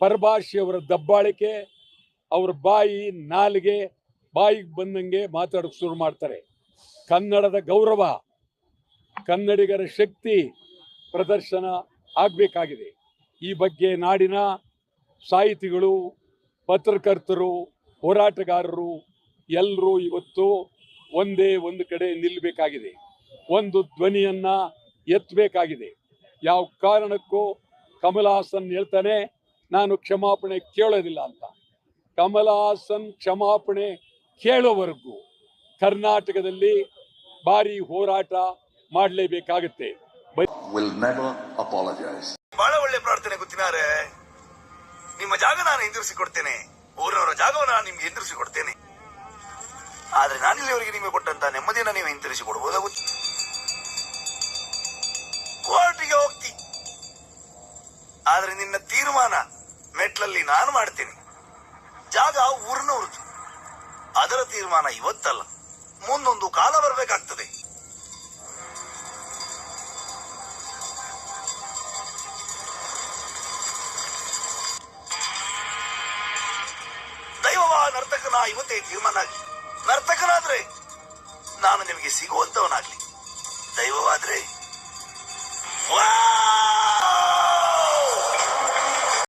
ಪರಭಾಷೆಯವರ ದಬ್ಬಾಳಿಕೆ, ಅವ್ರ ಬಾಯಿ ನಾಲಿಗೆ, ಬಾಯಿಗೆ ಬಂದಂಗೆ ಮಾತಾಡೋಕೆ ಶುರು ಮಾಡ್ತಾರೆ. ಕನ್ನಡದ ಗೌರವ, ಕನ್ನಡಿಗರ ಶಕ್ತಿ ಪ್ರದರ್ಶನ ಆಗಬೇಕಾಗಿದೆ. ಈ ಬಗ್ಗೆ ನಾಡಿನ ಸಾಹಿತಿಗಳು, ಪತ್ರಕರ್ತರು, ಹೋರಾಟಗಾರರು ಎಲ್ಲರೂ ಇವತ್ತು ಒಂದೇ ಒಂದು ಕಡೆ ನಿಲ್ಲಬೇಕಾಗಿದೆ ಒಂದು ಧ್ವನಿಯನ್ನು ಎತ್ತಬೇಕಾಗಿದೆ. ಯಾವ ಕಾರಣಕ್ಕೂ ಕಮಲ್ ಹಾಸನ್ ಹೇಳ್ತಾನೆ ನಾನು ಕ್ಷಮಾಪಣೆ ಕೇಳೋದಿಲ್ಲ ಅಂತ. ಕಮಲ್ ಹಾಸನ್ ಕ್ಷಮಾಪಣೆ ಕೇಳೋವರೆಗೂ ಕರ್ನಾಟಕದಲ್ಲಿ ಭಾರಿ ಹೋರಾಟ ಮಾಡಲೇಬೇಕಾಗುತ್ತೆ. ಬಹಳ ಒಳ್ಳೆ ಪ್ರಾರ್ಥನೆ ಗೊತ್ತಿನಾರೆ. ನಿಮ್ಮ ಜಾಗ ನಾನು ಹಿಂದಿರಿಸಿ ಕೊಡ್ತೇನೆ. ಊರವರ ಜಾಗವನ್ನು ನಾನು ನಿಮ್ಗೆ ಹಿಂದಿರಿಸಿ ಕೊಡ್ತೇನೆ. ಆದ್ರೆ ನಾನಿಲ್ಲಿವರೆಗೆ ನಿಮಗೆ ಕೊಟ್ಟಂತ ನೆಮ್ಮದಿನ ನೀವು ಹಿಂತಿರುಸಿ ಕೊಡಬಹುದಾ ಕೋರ್ಟ್ಗೆ ಕೋರ್ಟಿಗೆ ಹೋಗ್ತಿ. ಆದ್ರೆ ನಿನ್ನ ತೀರ್ಮಾನ ಮೆಟ್ಲಲ್ಲಿ ನಾನು ಮಾಡ್ತೇನೆ. ಜಾಗ ಊರಿನವ್ರದ್ದು ಅದರ ತೀರ್ಮಾನ ಇವತ್ತಲ್ಲ. ಮುಂದೊಂದು ಕಾಲ ಬರಬೇಕಾಗ್ತದೆ. ದೈವವಾ ನರ್ತಕನ ಇವತ್ತೇ ತೀರ್ಮಾನ ಆಗ್ಲಿ ನರ್ತಕನಾದ್ರೆ ನಾನು ನಿಮಗೆ ಸಿಗುವಂತವನಾಗ್ಲಿ. ದೈವವಾದ್ರೆ ವಾ